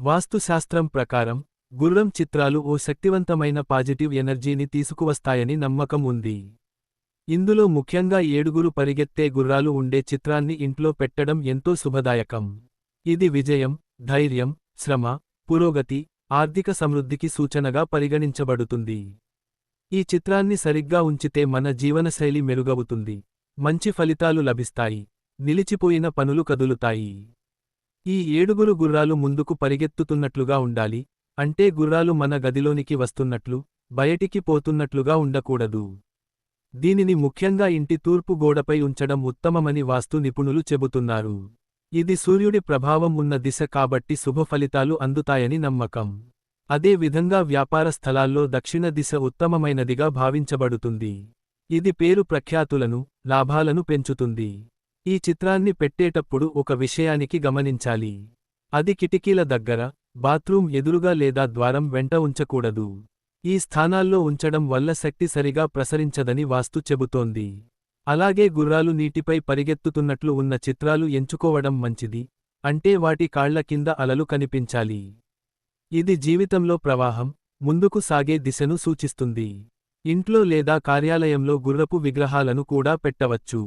వాస్తుశాస్త్రం ప్రకారం గుర్రం చిత్రాలు ఓ శక్తివంతమైన పాజిటివ్ ఎనర్జీని తీసుకువస్తాయని నమ్మకం ఉంది. ఇందులో ముఖ్యంగా ఏడుగురు పరిగెత్తే గుర్రాలు ఉండే చిత్రాన్ని ఇంట్లో పెట్టడం ఎంతో శుభదాయకం. ఇది విజయం ధైర్యం శ్రమ పురోగతి ఆర్థిక సమృద్ధికి సూచనగా పరిగణించబడుతుంది. ఈ చిత్రాన్ని సరిగ్గా ఉంచితే మన జీవనశైలి మెరుగవుతుంది. మంచి ఫలితాలు లభిస్తాయి. నిలిచిపోయిన పనులు కదులుతాయి. ఈ ఏడుగురు గుర్రాలు ముందుకు పరిగెత్తుతున్నట్లుగా ఉండాలి అంటే గుర్రాలు మన గదిలోనికి వస్తున్నట్లు బయటికి పోతున్నట్లుగా ఉండకూడదు. దీనిని ముఖ్యంగా ఇంటి తూర్పు గోడపై ఉంచడం ఉత్తమమని వాస్తు నిపుణులు చెబుతున్నారు. ఇది సూర్యుడి ప్రభావం ఉన్న దిశ కాబట్టి శుభ ఫలితాలు అందుతాయని నమ్మకం. అదే విధంగా వ్యాపార స్థలాల్లో దక్షిణ దిశ ఉత్తమమైనదిగా భావించబడుతుంది. ఇది పేరు ప్రఖ్యాతులను లాభాలను పెంచుతుంది. ఈ చిత్రాన్ని పెట్టేటప్పుడు ఒక విషయానికి గమనించాలి. అది కిటికీల దగ్గర బాత్రూం ఎదురుగా లేదా ద్వారం వెంట ఉంచకూడదు. ఈ స్థానాల్లో ఉంచడం వల్ల శక్తి సరిగా ప్రసరించదని వాస్తు చెబుతోంది. అలాగే గుర్రాలు నీటిపై పరిగెత్తుతున్నట్లు ఉన్న చిత్రాలు ఎంచుకోవడం మంచిది అంటే వాటి కాళ్ళ కింద అలలు కనిపించాలి. ఇది జీవితంలో ప్రవాహం ముందుకు సాగే దిశను సూచిస్తుంది. ఇంట్లో లేదా కార్యాలయంలో గుర్రపు విగ్రహాలను కూడా పెట్టవచ్చు.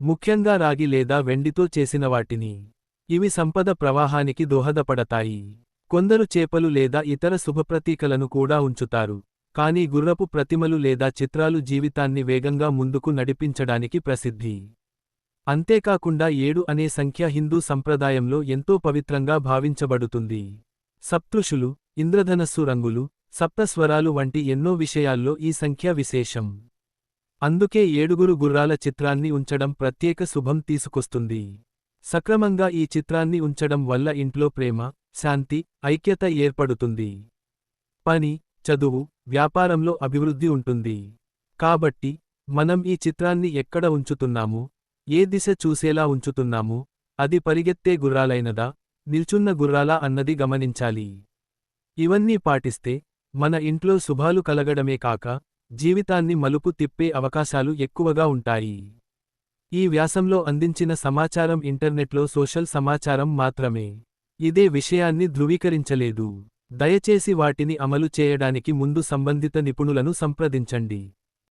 ముఖ్యంగా రాగి లేదా వెండితో చేసిన వాటిని. ఇవి సంపద ప్రవాహానికి దోహదపడతాయి. కొందరు చేపలు లేదా ఇతర శుభప్రతీకలను కూడా ఉంచుతారు. కానీ గుర్రపు ప్రతిమలు లేదా చిత్రాలు జీవితాన్ని వేగంగా ముందుకు నడిపించడానికి ప్రసిద్ధి. అంతేకాకుండా ఏడు అనే సంఖ్య హిందూ సంప్రదాయంలో ఎంతో పవిత్రంగా భావించబడుతుంది. సప్తృషులు ఇంద్రధనస్సు రంగులు సప్తస్వరాలు వంటి ఎన్నో విషయాల్లో ఈ సంఖ్య విశేషం. అందుకే ఏడుగురు గుర్రాల చిత్రాన్ని ఉంచడం ప్రత్యేక శుభం తీసుకొస్తుంది. సక్రమంగా ఈ చిత్రాన్ని ఉంచడం వల్ల ఇంట్లో ప్రేమ శాంతి ఐక్యత ఏర్పడుతుంది. పని చదువు వ్యాపారంలో అభివృద్ధి ఉంటుంది. కాబట్టి మనం ఈ చిత్రాన్ని ఎక్కడ ఉంచుతున్నాము? ఏ దిశ చూసేలా ఉంచుతున్నాము? అది పరిగెత్తే గుర్రాలైనదా? నిల్చున్న గుర్రాలా అన్నది గమనించాలి. ఇవన్నీ పాటిస్తే మన ఇంట్లో శుభాలు కలగడమే కాక జీవితాన్ని మలుపు తిప్పే అవకాశాలు ఎక్కువగా ఉంటాయి. ఈ వ్యాసంలో అందించిన సమాచారం ఇంటర్నెట్లో సోషల్ సమాచారం మాత్రమే. ఇదే విషయాన్ని ధృవీకరించలేదు. దయచేసి వాటిని అమలు చేయడానికి ముందు సంబంధిత నిపుణులను సంప్రదించండి.